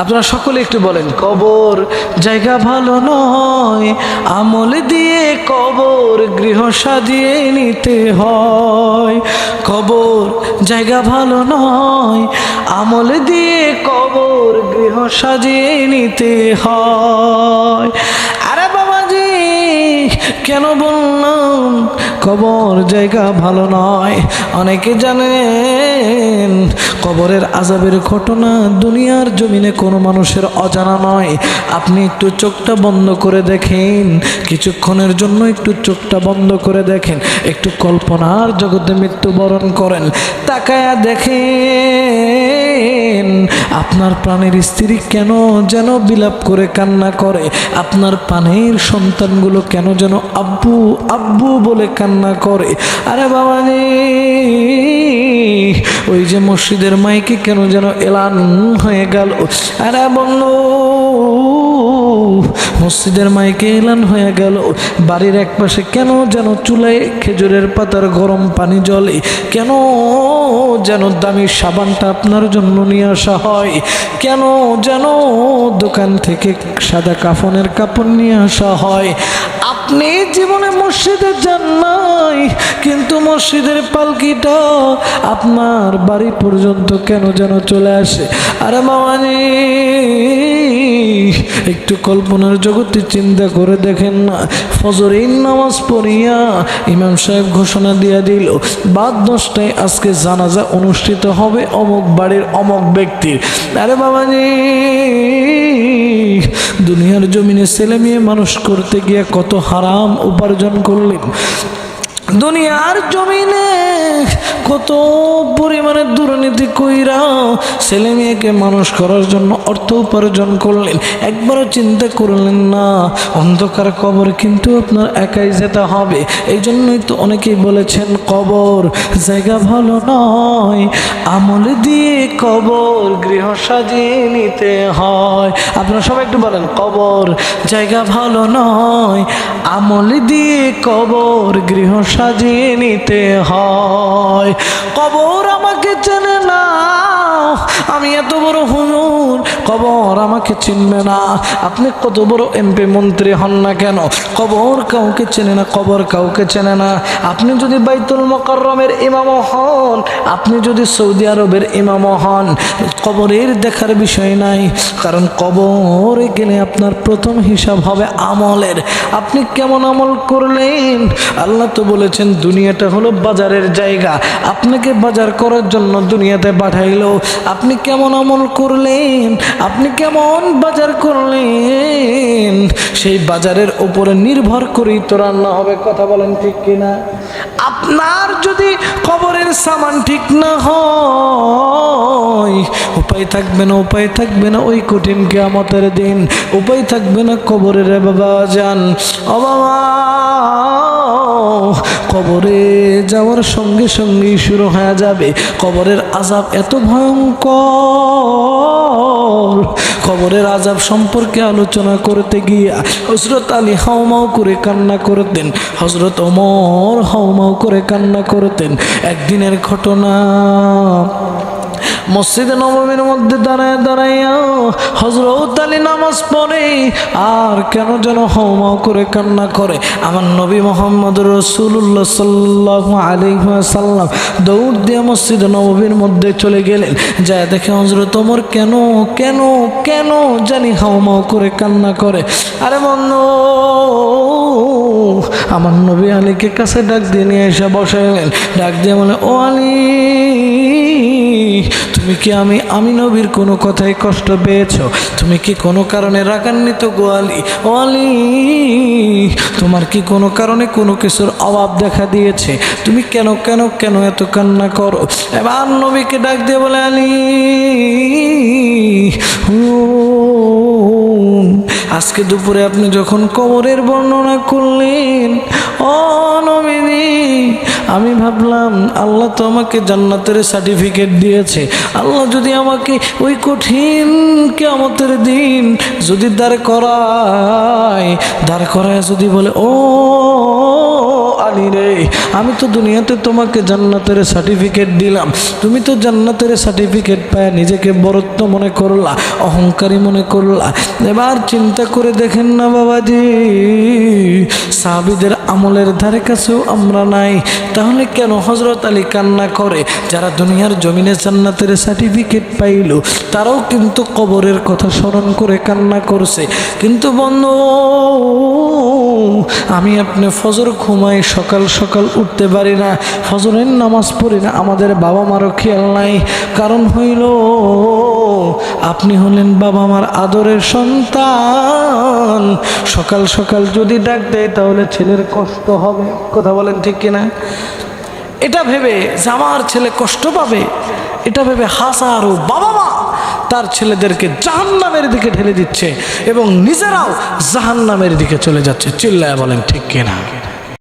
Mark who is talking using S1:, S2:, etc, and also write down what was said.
S1: আপনারা সকলে একটু বলেন, কবর জায়গা ভালো নয়, আমল দিয়ে কবর গৃহ সাজিয়ে নিতে হয়। কবর জায়গা ভালো নয়, আমল দিয়ে কবর গৃহ সাজিয়ে নিতে হয়। আরে বাবাজি, কেন বললাম কবর জায়গা ভালো নয়। অনেকে জানেন, কবরের আজাবের ঘটনা দুনিয়ার জমিনে কোনো মানুষের অজানা নয়। আপনি একটু চোখটা বন্ধ করে দেখেন, কিছুক্ষণের জন্য একটু চোখটা বন্ধ করে দেখেন, একটু কল্পনার জগতে মৃত্যুবরণ করেন। তাকায়া দেখেন আপনার প্রাণের স্ত্রী কেন যেন বিলাপ করে কান্না করে? আপনার প্রাণের সন্তানগুলো কেন যেন আব্বু আব্বু বলে কান্না করে? আরে বাবা রে ওই যে মসজিদের মাইকে কেন যেন এলান হয়ে গেল? আরে বন্ধু মসজিদের মাইকে এলান হয়ে গেল। বাড়ির এক পাশে কেন যেন চুলায় খেজুরের পাতার গরম পানি জলে কেন যেন দামি সাবানটা আপনার জন্য নিয়ে আসা হয়? কেন যেন দোকান থেকে সাদা কাফনের কাপড় নিয়ে আসা হয়? আপনি জীবনে মসজিদে যান নাই, কিন্তু মসজিদের পালকিটা আপনার বাড়ি পর্যন্ত কেন যেন চলে আসে? আরে মামানি একটু কল্পনার জগতে চিন্তা করে দেখেন না ফজর ফজরের নামাজ পড়িয়া ইমাম সাহেব ঘোষণা দিয়া দিল, বাদ দশটায় আজকে জানাজা অনুষ্ঠিত হবে অমুক বাড়ির অমুক ব্যক্তির। আরে বাবাজি দুনিয়ার জমিনে ছেলে মেয়ে মানুষ করতে গিয়ে কত হারাম উপার্জন করলেন। দুনিয়ার জমিনে কত পরিমাণে দুর্নীতি কইরা ছেলে মেয়েকে মানুষ করার জন্য অর্থ উপার্জন করলেন। একবারও চিন্তা করলেন না। অন্ধকার কবর কিন্তু আপনার একাই যেতে হবে। এই জন্যই তো অনেকেই বলেছেন, কবর জায়গা ভালো নয়, আমল দিয়ে কবর গৃহ সাজিয়ে নিতে হয়। আপনারা সবাই একটু বলেন, কবর জায়গা ভালো নয়, আমল দিয়ে কবর গৃহ সাজিয়ে নিতে হয়। কবর আমাকে চেনে না। আমি এত বড় হুজুর, কবর আমাকে চিনবে না। আপনি কত বড় এমপি মন্ত্রী হন না কেন? কবর কাউকে চেনে না, কবর কাউকে চেনে না। আপনি যদি বাইতুল মকরমের ইমাম হন, আপনি যদি সৌদি আরবের ইমাম হন, কবরের দেখার বিষয় নাই। কারণ কবরে গেলে আপনার প্রথম হিসাব হবে আমলের। আপনি কেমন আমল করলেন? আল্লাহ তো বলেছেন, দুনিয়াটা হলো বাজারের জায়গা। আপনাকে বাজার করার জন্য দুনিয়াতে পাঠাইলো। আপনি কেমন আমল করলেন? আপনি কেমন বাজার করলেন? সেই বাজারের উপরে নির্ভর করেই তো রান্না হবে, কথা বলেন ঠিক কিনা? আপনার যদি খবরের সামান ঠিক না হয়, উপায় থাকবে না, উপায় থাকবে না ওই কঠিন কেয়ামতের দিন। উপায় থাকবে না কবরের বাবা যান। ও বাবা! কবরে যাওয়ার সঙ্গে সঙ্গেই শুরু হয়ে যাবে। কবরের আজাব এত ভয়ঙ্কর। কবরের আজাব সম্পর্কে আলোচনা করতে গিয়া হজরত আলী হাওমাও করে কান্না করতেন হজরত ওমর হাওমাও করে কান্না করতেন। একদিনের ঘটনা মসজিদে নবমীর মধ্যে দাঁড়ায় দাঁড়াইয়া হজরত আলী নামাজ পড়ে, আর কেন যেন হৌমাও করে কান্না করে। আমার নবী মোহাম্মদ রসুল্লাহ সাল্লাহ আলিহাসাল্লাম দৌড় দিয়ে মসজিদে নবমীর মধ্যে চলে গেলেন। যায় দেখে হজরত ওমর, কেন কেন কেন জানি হাউমাও করে কান্না করে? আরে বন্ধু আমার নবী আলীকে কাছে ডাক দিয়ে নিয়ে এসে বসাইলেন ডাক দিয়ে বলে ও আলী তুমি কি আমি আমি নবীর কোনো কথায় কষ্ট পেয়েছ? তুমি কি কোনো কারণে রাগান্বিত গো আলী? ও আলী তোমার কি কোনো কারণে কোনো কিছুর অভাব দেখা দিয়েছে? তুমি কেন কেন কেন এত কান্না করো? এবার নবীকে ডাক দিয়ে বলে আলী হুম, আজকে দুপুরে আপনি যখন কবরের বর্ণনা করলেন আমি ভাবলাম আল্লাহ তো আমাকে জান্নাতের সার্টিফিকেট দিয়েছে। আল্লাহ যদি আমাকে ওই কঠিন কেমতের দিন যদি দাঁড় করায় দাঁড় করায় যদি বলে, ও আলী রে, আমি তো দুনিয়াতে তোমাকে জান্নাতের সার্টিফিকেট দিলাম। তুমি তো জান্নাতের সার্টিফিকেট পায় নিজেকে বরত্ব মনে করলা, অহংকারী মনে করলা। এবার চিন্তা করে দেখেন না বাবাজি, সাহাবিদের আমলের ধারে কাছেও আমরা নাই। তাহলে কেন হজরত আলী কান্না করে? যারা দুনিয়ার জমিনে জান্নাতের সার্টিফিকেট পাইল, তারাও কিন্তু কবরের কথা স্মরণ করে কান্না করছে। কিন্তু বন্ধু, আমি আপনি ফজর ঘুমাই সকাল সকাল উঠতে পারি না। ফজরের নামাজ পড়ি না, আমাদের বাবা মারও খেয়াল নাই। কারণ হইল আপনি হলেন বাবা মার আদরের সন্তান। সকাল সকাল যদি ডাক দেয়, তাহলে ছেলের কষ্ট হবে। কথা বলেন ঠিক কিনা? এটা ভেবে যে আমার ছেলে কষ্ট পাবে, এটা ভেবে হাজারো বাবা মা তার ছেলেদেরকে জাহান্নামের দিকে ঠেলে দিচ্ছে এবং নিজেরাও জাহান্নামের দিকে চলে যাচ্ছে। চিল্লায় বলেন ঠিক কিনা?